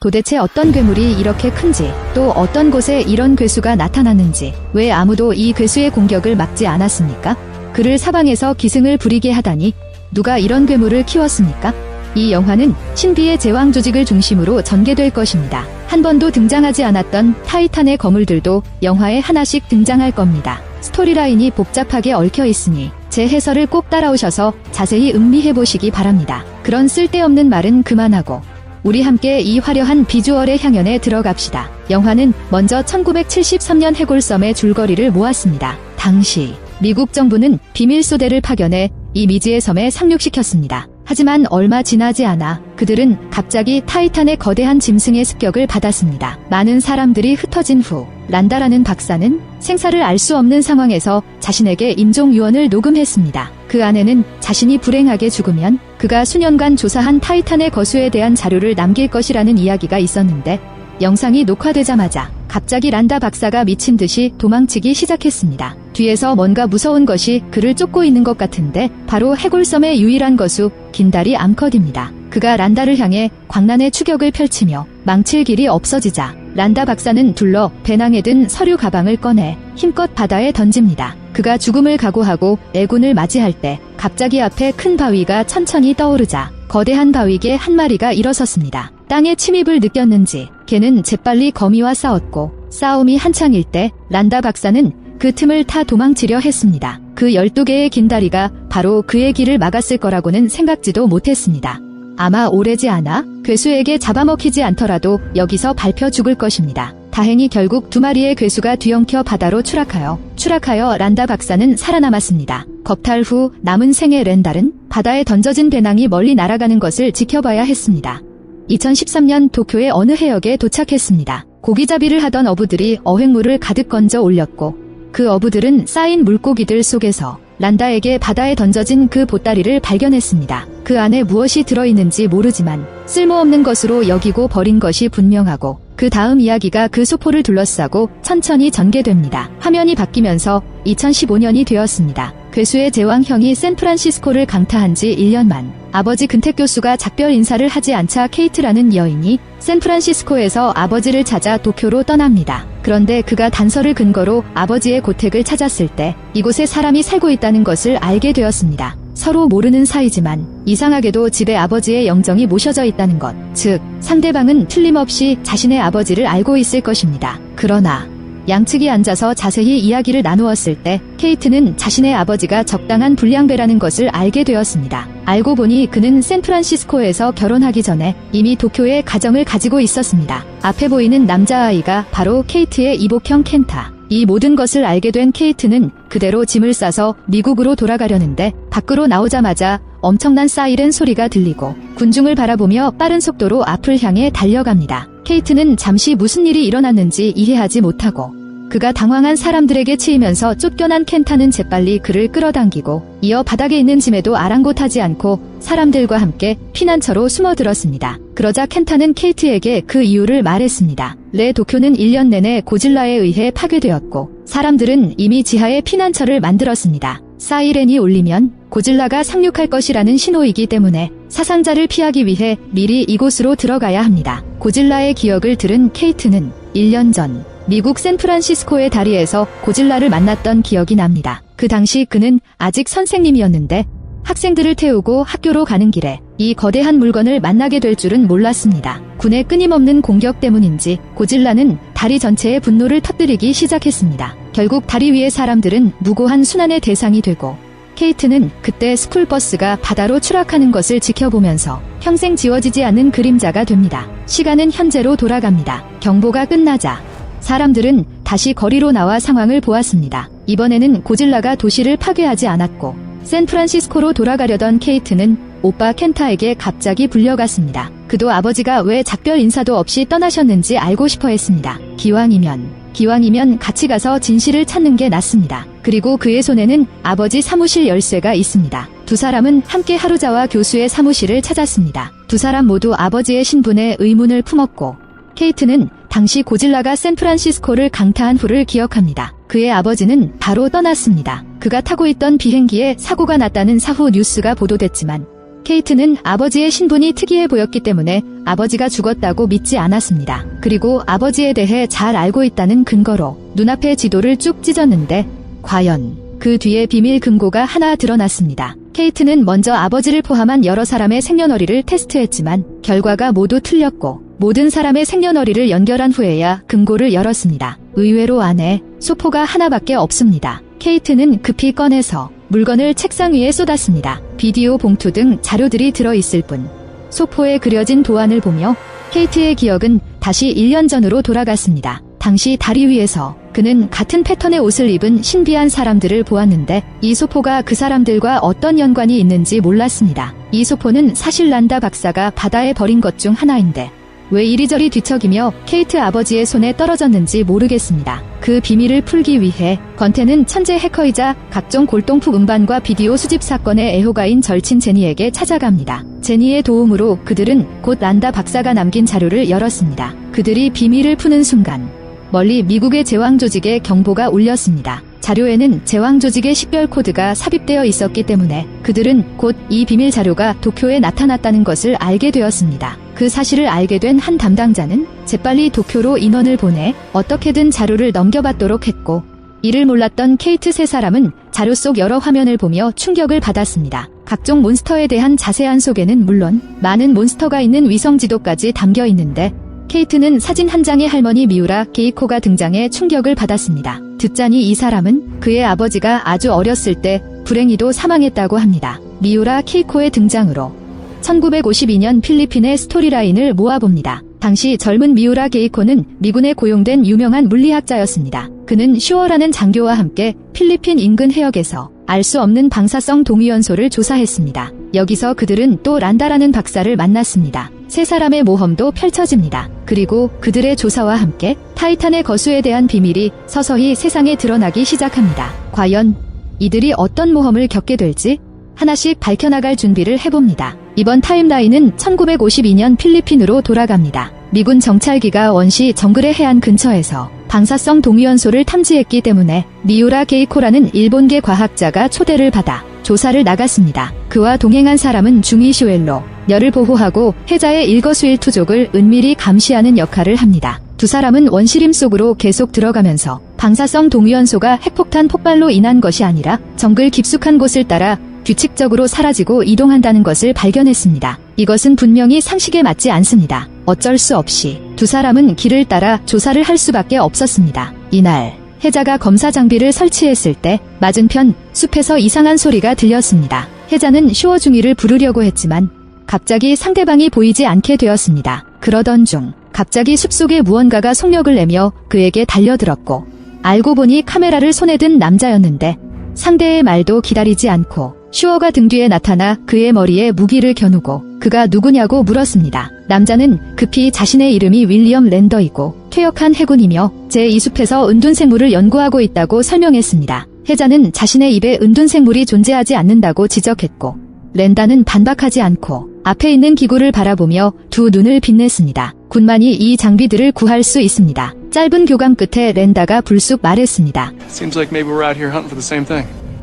도대체 어떤 괴물이 이렇게 큰지, 또 어떤 곳에 이런 괴수가 나타났는지, 왜 아무도 이 괴수의 공격을 막지 않았습니까? 그를 사방에서 기승을 부리게 하다니, 누가 이런 괴물을 키웠습니까? 이 영화는 신비의 제왕 조직을 중심으로 전개될 것입니다. 한 번도 등장하지 않았던 타이탄의 거물들도 영화에 하나씩 등장할 겁니다. 스토리라인이 복잡하게 얽혀 있으니 제 해설을 꼭 따라오셔서 자세히 음미해 보시기 바랍니다. 그런 쓸데없는 말은 그만하고 우리 함께 이 화려한 비주얼의 향연에 들어갑시다. 영화는 먼저 1973년 해골섬의 줄거리를 모았습니다. 당시 미국 정부는 비밀 소대를 파견해 이 미지의 섬에 상륙시켰습니다. 하지만 얼마 지나지 않아 그들은 갑자기 타이탄의 거대한 짐승의 습격을 받았습니다. 많은 사람들이 흩어진 후 란다라는 박사는 생사를 알 수 없는 상황에서 자신에게 인종 유언을 녹음했습니다. 그 안에는 자신이 불행하게 죽으면 그가 수년간 조사한 타이탄의 거수에 대한 자료를 남길 것이라는 이야기가 있었는데 영상이 녹화되자마자 갑자기 란다 박사가 미친 듯이 도망치기 시작했습니다. 뒤에서 뭔가 무서운 것이 그를 쫓고 있는 것 같은데 바로 해골섬의 유일한 거수 긴다리 암컷입니다. 그가 란다를 향해 광란의 추격을 펼치며 망칠 길이 없어지자 란다 박사는 둘러 배낭에 든 서류 가방을 꺼내 힘껏 바다에 던집니다. 그가 죽음을 각오하고 애군을 맞이할 때 갑자기 앞에 큰 바위가 천천히 떠오르자 거대한 바위에 한 마리가 일어섰습니다. 땅의 침입을 느꼈는지 걔는 재빨리 거미와 싸웠고 싸움이 한창일 때 란다 박사는 그 틈을 타 도망치려 했습니다. 그 12개의 긴 다리가 바로 그의 길을 막았을 거라고는 생각지도 못했습니다. 아마 오래지 않아 괴수에게 잡아먹히지 않더라도 여기서 밟혀 죽을 것입니다. 다행히 결국 두 마리의 괴수가 뒤엉켜 바다로 추락하여 추락하여 란다 박사는 살아남았습니다. 겁탈 후 남은 생의 렌달은 바다에 던져진 배낭이 멀리 날아가는 것을 지켜봐야 했습니다. 2013년 도쿄의 어느 해역에 도착했습니다. 고기잡이를 하던 어부들이 어획물을 가득 건져 올렸고 그 어부들은 쌓인 물고기들 속에서 란다에게 바다에 던져진 그 보따리를 발견했습니다. 그 안에 무엇이 들어있는지 모르지만 쓸모없는 것으로 여기고 버린 것이 분명하고 그 다음 이야기가 그 소포를 둘러싸고 천천히 전개됩니다. 화면이 바뀌면서 2015년이 되었습니다. 괴수의 제왕 형이 샌프란시스코를 강타한 지 1년 만 아버지 근택 교수가 작별 인사를 하지 않자 케이트라는 여인이 샌프란시스코에서 아버지를 찾아 도쿄로 떠납니다. 그런데 그가 단서를 근거로 아버지의 고택을 찾았을 때 이곳에 사람이 살고 있다는 것을 알게 되었습니다. 서로 모르는 사이지만 이상하게도 집에 아버지의 영정이 모셔져 있다는 것. 즉, 상대방은 틀림없이 자신의 아버지를 알고 있을 것입니다. 그러나 양측이 앉아서 자세히 이야기를 나누었을 때 케이트는 자신의 아버지가 적당한 불량배라는 것을 알게 되었습니다. 알고 보니 그는 샌프란시스코에서 결혼하기 전에 이미 도쿄에 가정을 가지고 있었습니다. 앞에 보이는 남자아이가 바로 케이트의 이복형 켄타. 이 모든 것을 알게 된 케이트는 그대로 짐을 싸서 미국으로 돌아가려는데 밖으로 나오자마자 엄청난 사이렌 소리가 들리고 군중을 바라보며 빠른 속도로 앞을 향해 달려갑니다. 케이트는 잠시 무슨 일이 일어났는지 이해하지 못하고 그가 당황한 사람들에게 치이면서 쫓겨난 켄타는 재빨리 그를 끌어당기고 이어 바닥에 있는 짐에도 아랑곳하지 않고 사람들과 함께 피난처로 숨어들었습니다. 그러자 켄타는 케이트에게 그 이유를 말했습니다. 레 도쿄는 1년 내내 고질라에 의해 파괴되었고 사람들은 이미 지하에 피난처를 만들었습니다. 사이렌이 울리면 고질라가 상륙할 것이라는 신호이기 때문에 사상자를 피하기 위해 미리 이곳으로 들어가야 합니다. 고질라의 기억을 들은 케이트는 1년 전 미국 샌프란시스코의 다리에서 고질라를 만났던 기억이 납니다. 그 당시 그는 아직 선생님이었는데 학생들을 태우고 학교로 가는 길에 이 거대한 물건을 만나게 될 줄은 몰랐습니다. 군의 끊임없는 공격 때문인지 고질라는 다리 전체에 분노를 터뜨리기 시작했습니다. 결국 다리 위의 사람들은 무고한 순환의 대상이 되고 케이트는 그때 스쿨버스가 바다로 추락하는 것을 지켜보면서 평생 지워지지 않는 그림자가 됩니다. 시간은 현재로 돌아갑니다. 경보가 끝나자 사람들은 다시 거리로 나와 상황을 보았습니다. 이번에는 고질라가 도시를 파괴하지 않았고 샌프란시스코로 돌아가려던 케이트는 오빠 켄타에게 갑자기 불려갔습니다. 그도 아버지가 왜 작별 인사도 없이 떠나셨는지 알고 싶어 했습니다. 기왕이면, 기왕이면 같이 가서 진실을 찾는 게 낫습니다. 그리고 그의 손에는 아버지 사무실 열쇠가 있습니다. 두 사람은 함께 하루자와 교수의 사무실을 찾았습니다. 두 사람 모두 아버지의 신분에 의문을 품었고, 케이트는 당시 고질라가 샌프란시스코를 강타한 후를 기억합니다. 그의 아버지는 바로 떠났습니다. 그가 타고 있던 비행기에 사고가 났다는 사후 뉴스가 보도됐지만 케이트는 아버지의 신분이 특이해 보였기 때문에 아버지가 죽었다고 믿지 않았습니다. 그리고 아버지에 대해 잘 알고 있다는 근거로 눈앞에 지도를 쭉 찢었는데 과연 그 뒤에 비밀 금고가 하나 드러났습니다. 케이트는 먼저 아버지를 포함한 여러 사람의 생년월일을 테스트했지만 결과가 모두 틀렸고 모든 사람의 생년월일을 연결한 후에야 금고를 열었습니다. 의외로 안에 소포가 하나밖에 없습니다. 케이트는 급히 꺼내서 물건을 책상 위에 쏟았습니다. 비디오 봉투 등 자료들이 들어있을 뿐 소포에 그려진 도안을 보며 케이트의 기억은 다시 1년 전으로 돌아갔습니다. 당시 다리 위에서 그는 같은 패턴의 옷을 입은 신비한 사람들을 보았는데 이 소포가 그 사람들과 어떤 연관이 있는지 몰랐습니다. 이 소포는 사실 란다 박사가 바다에 버린 것 중 하나인데 왜 이리저리 뒤척이며 케이트 아버지의 손에 떨어졌는지 모르겠습니다. 그 비밀을 풀기 위해 건태는 천재 해커이자 각종 골동품 음반과 비디오 수집 사건의 애호가인 절친 제니에게 찾아갑니다. 제니의 도움으로 그들은 곧 란다 박사가 남긴 자료를 열었습니다. 그들이 비밀을 푸는 순간 멀리 미국의 제왕 조직에 경보가 울렸습니다. 자료에는 제왕 조직의 식별 코드가 삽입되어 있었기 때문에 그들은 곧 이 비밀 자료가 도쿄에 나타났다는 것을 알게 되었습니다. 그 사실을 알게 된 한 담당자는 재빨리 도쿄로 인원을 보내 어떻게든 자료를 넘겨받도록 했고 이를 몰랐던 케이트 세 사람은 자료 속 여러 화면을 보며 충격을 받았습니다. 각종 몬스터에 대한 자세한 소개는 물론 많은 몬스터가 있는 위성 지도까지 담겨 있는데 케이트는 사진 한 장의 할머니 미우라 게이코가 등장해 충격을 받았습니다. 듣자니 이 사람은 그의 아버지가 아주 어렸을 때 불행히도 사망했다고 합니다. 미우라 케이코의 등장으로 1952년 필리핀의 스토리라인을 모아봅니다. 당시 젊은 미우라 게이코는 미군에 고용된 유명한 물리학자였습니다. 그는 슈어라는 장교와 함께 필리핀 인근 해역에서 알 수 없는 방사성 동위원소를 조사했습니다. 여기서 그들은 또 란다라는 박사를 만났습니다. 세 사람의 모험도 펼쳐집니다. 그리고 그들의 조사와 함께 타이탄의 거수에 대한 비밀이 서서히 세상에 드러나기 시작합니다. 과연 이들이 어떤 모험을 겪게 될지 하나씩 밝혀나갈 준비를 해봅니다. 이번 타임라인은 1952년 필리핀으로 돌아갑니다. 미군 정찰기가 원시 정글의 해안 근처에서 방사성 동위원소를 탐지했기 때문에 미우라 게이코라는 일본계 과학자가 초대를 받아 조사를 나갔습니다. 그와 동행한 사람은 중위 슈엘로 열을 보호하고 해자의 일거수일투족을 은밀히 감시하는 역할을 합니다. 두 사람은 원시림 속으로 계속 들어가면서 방사성 동위원소가 핵폭탄 폭발로 인한 것이 아니라 정글 깊숙한 곳을 따라 규칙적으로 사라지고 이동한다는 것을 발견했습니다. 이것은 분명히 상식에 맞지 않습니다. 어쩔 수 없이 두 사람은 길을 따라 조사를 할 수밖에 없었습니다. 이날 해자가 검사 장비를 설치했을 때 맞은편 숲에서 이상한 소리가 들렸습니다. 해자는 슈어 중위를 부르려고 했지만 갑자기 상대방이 보이지 않게 되었습니다. 그러던 중 갑자기 숲속에 무언가가 속력을 내며 그에게 달려들었고 알고 보니 카메라를 손에 든 남자였는데 상대의 말도 기다리지 않고 슈어가 등 뒤에 나타나 그의 머리에 무기를 겨누고 그가 누구냐고 물었습니다. 남자는 급히 자신의 이름이 윌리엄 랜더이고 퇴역한 해군이며 제2숲에서 은둔생물을 연구하고 있다고 설명했습니다. 해자는 자신의 입에 은둔생물이 존재하지 않는다고 지적했고 랜다는 반박하지 않고 앞에 있는 기구를 바라보며 두 눈을 빛냈습니다. 군만이 이 장비들을 구할 수 있습니다. 짧은 교감 끝에 랜다가 불쑥 말했습니다. Seems like maybe we're out here.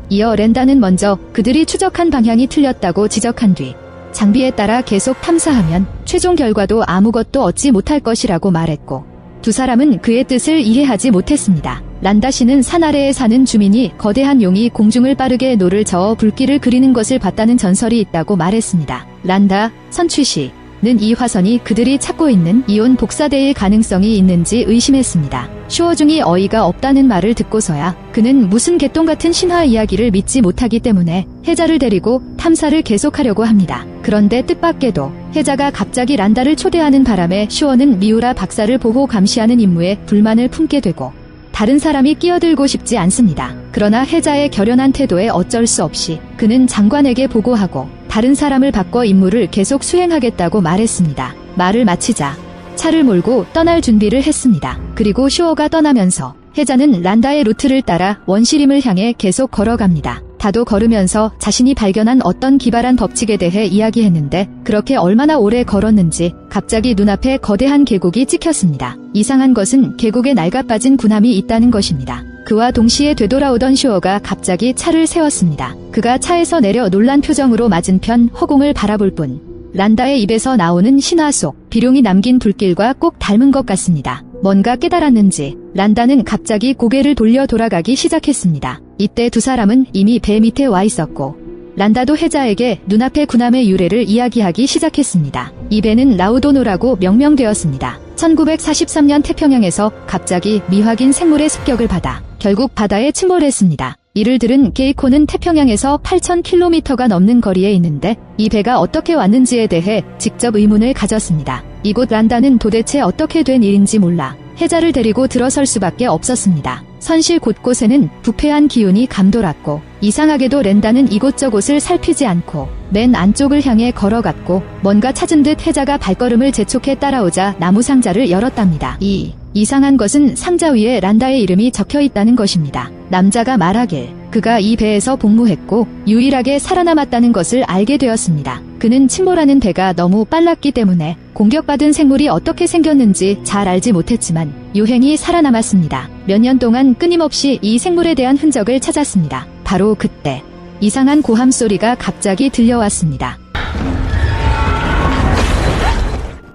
이어 랜다는 먼저 그들이 추적한 방향이 틀렸다고 지적한 뒤 장비에 따라 계속 탐사하면 최종 결과도 아무것도 얻지 못할 것이라고 말했고 두 사람은 그의 뜻을 이해하지 못했습니다. 란다 씨는 산 아래에 사는 주민이 거대한 용이 공중을 빠르게 노를 저어 불길을 그리는 것을 봤다는 전설이 있다고 말했습니다. 란다, 선취 씨. 는 이 화선이 그들이 찾고 있는 이온 복사대의 가능성이 있는지 의심했습니다. 슈어 중이 어이가 없다는 말을 듣고서야 그는 무슨 개똥 같은 신화 이야기를 믿지 못하기 때문에 해자를 데리고 탐사를 계속하려고 합니다. 그런데 뜻밖에도 해자가 갑자기 란다를 초대하는 바람에 슈어는 미우라 박사를 보호 감시하는 임무에 불만을 품게 되고 다른 사람이 끼어들고 싶지 않습니다. 그러나 해자의 결연한 태도에 어쩔 수 없이 그는 장관에게 보고하고 다른 사람을 바꿔 임무를 계속 수행하겠다고 말했습니다. 말을 마치자 차를 몰고 떠날 준비를 했습니다. 그리고 슈어가 떠나면서 해자는 란다의 루트를 따라 원시림을 향해 계속 걸어갑니다. 다도 걸으면서 자신이 발견한 어떤 기발한 법칙에 대해 이야기했는데 그렇게 얼마나 오래 걸었는지 갑자기 눈앞에 거대한 계곡이 찍혔습니다. 이상한 것은 계곡에 낡아빠진 군함이 있다는 것입니다. 그와 동시에 되돌아오던 슈어가 갑자기 차를 세웠습니다. 그가 차에서 내려 놀란 표정으로 맞은편 허공을 바라볼 뿐 란다의 입에서 나오는 신화 속 비룡이 남긴 불길과 꼭 닮은 것 같습니다. 뭔가 깨달았는지 란다는 갑자기 고개를 돌려 돌아가기 시작했습니다. 이때 두 사람은 이미 배 밑에 와 있었고 란다도 해자에게 눈앞의 군함의 유래를 이야기하기 시작했습니다. 이 배는 라우도노라고 명명되었습니다. 1943년 태평양에서 갑자기 미확인 생물의 습격을 받아 결국 바다에 침몰했습니다. 이를 들은 게이코는 태평양에서 8,000km가 넘는 거리에 있는데 이 배가 어떻게 왔는지에 대해 직접 의문을 가졌습니다. 이곳 란다는 도대체 어떻게 된 일인지 몰라 해자를 데리고 들어설 수밖에 없었습니다. 선실 곳곳에는 부패한 기운이 감돌았고 이상하게도 랜다는 이곳저곳을 살피지 않고 맨 안쪽을 향해 걸어갔고 뭔가 찾은 듯 해자가 발걸음을 재촉해 따라오자 나무 상자를 열었답니다. 이 이상한 것은 상자 위에 란다의 이름이 적혀 있다는 것입니다. 남자가 말하길 그가 이 배에서 복무했고 유일하게 살아남았다는 것을 알게 되었습니다. 그는 침몰하는 배가 너무 빨랐기 때문에 공격받은 생물이 어떻게 생겼는지 잘 알지 못했지만 유행이 살아남았습니다. 몇 년 동안 끊임없이 이 생물에 대한 흔적을 찾았습니다. 바로 그때 이상한 고함 소리가 갑자기 들려왔습니다.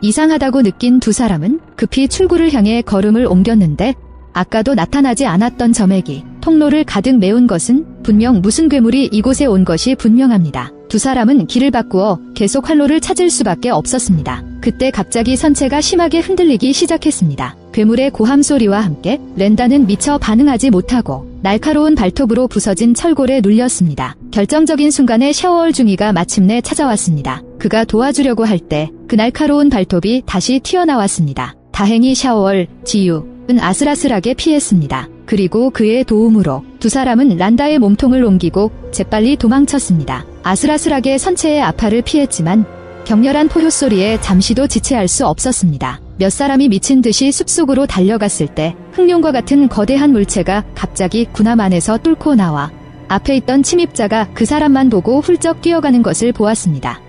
이상하다고 느낀 두 사람은 급히 출구를 향해 걸음을 옮겼는데 아까도 나타나지 않았던 점액이 통로를 가득 메운 것은 분명 무슨 괴물이 이곳에 온 것이 분명합니다. 두 사람은 길을 바꾸어 계속 활로를 찾을 수밖에 없었습니다. 그때 갑자기 선체가 심하게 흔들리기 시작했습니다. 괴물의 고함 소리와 함께 랜다는 미처 반응하지 못하고 날카로운 발톱으로 부서진 철골에 눌렸습니다. 결정적인 순간에 샤워얼 중이가 마침내 찾아왔습니다. 그가 도와주려고 할 때 그 날카로운 발톱이 다시 튀어나왔습니다. 다행히 샤워얼, 지유은 아슬아슬하게 피했습니다. 그리고 그의 도움으로 두 사람은 란다의 몸통을 옮기고 재빨리 도망쳤습니다. 아슬아슬하게 선체의 아파를 피했지만 격렬한 포효 소리에 잠시도 지체할 수 없었습니다. 몇 사람이 미친 듯이 숲속으로 달려갔을 때 흑룡과 같은 거대한 물체가 갑자기 군함 안에서 뚫고 나와 앞에 있던 침입자가 그 사람만 보고 훌쩍 뛰어가는 것을 보았습니다.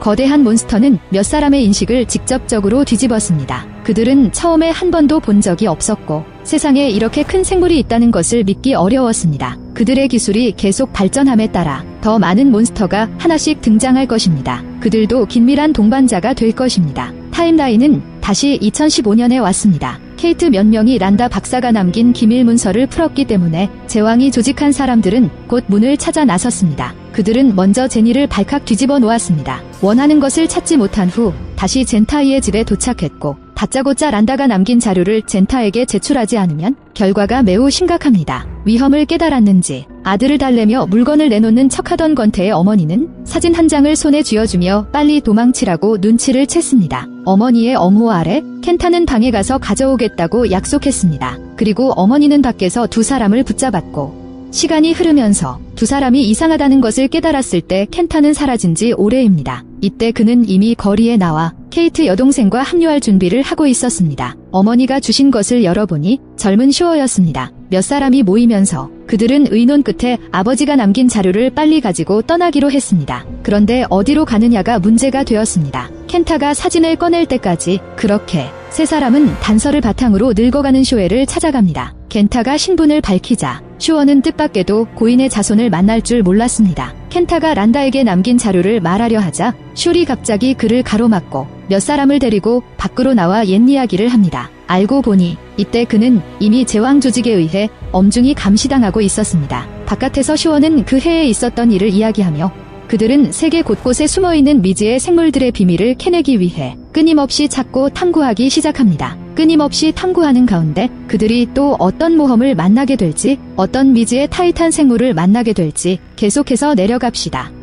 거대한 몬스터는 몇 사람의 인식을 직접적으로 뒤집었습니다. 그들은 처음에 한 번도 본 적이 없었고 세상에 이렇게 큰 생물이 있다는 것을 믿기 어려웠습니다. 그들의 기술이 계속 발전함에 따라 더 많은 몬스터가 하나씩 등장할 것입니다. 그들도 긴밀한 동반자가 될 것입니다. 타임라인은 다시 2015년에 왔습니다. 케이트 몇 명이 란다 박사가 남긴 기밀 문서를 풀었기 때문에 제왕이 조직한 사람들은 곧 문을 찾아 나섰습니다. 그들은 먼저 제니를 발칵 뒤집어 놓았습니다. 원하는 것을 찾지 못한 후 다시 젠타이의 집에 도착했고 다짜고짜 란다가 남긴 자료를 젠타에게 제출하지 않으면 결과가 매우 심각합니다. 위험을 깨달았는지 아들을 달래며 물건을 내놓는 척하던 건태의 어머니는 사진 한 장을 손에 쥐어주며 빨리 도망치라고 눈치를 챘습니다. 어머니의 엄호 아래 켄타는 방에 가서 가져오겠다고 약속했습니다. 그리고 어머니는 밖에서 두 사람을 붙잡았고 시간이 흐르면서 두 사람이 이상하다는 것을 깨달았을 때 켄타는 사라진 지 오래입니다. 이때 그는 이미 거리에 나와 케이트 여동생과 합류할 준비를 하고 있었습니다. 어머니가 주신 것을 열어보니 젊은 슈어였습니다. 몇 사람이 모이면서 그들은 의논 끝에 아버지가 남긴 자료를 빨리 가지고 떠나기로 했습니다. 그런데 어디로 가느냐가 문제가 되었습니다. 켄타가 사진을 꺼낼 때까지 그렇게 세 사람은 단서를 바탕으로 늙어가는 쇼에를 찾아갑니다. 켄타가 신분을 밝히자 슈어는 뜻밖에도 고인의 자손을 만날 줄 몰랐습니다. 켄타가 란다에게 남긴 자료를 말하려 하자 슈리 갑자기 그를 가로막고 몇 사람을 데리고 밖으로 나와 옛 이야기를 합니다. 알고 보니 이때 그는 이미 제왕 조직에 의해 엄중히 감시당하고 있었습니다. 바깥에서 슈어는 그 해에 있었던 일을 이야기하며 그들은 세계 곳곳에 숨어있는 미지의 생물들의 비밀을 캐내기 위해 끊임없이 찾고 탐구하기 시작합니다. 끊임없이 탐구하는 가운데 그들이 또 어떤 모험을 만나게 될지, 어떤 미지의 타이탄 생물을 만나게 될지 계속해서 내려갑시다.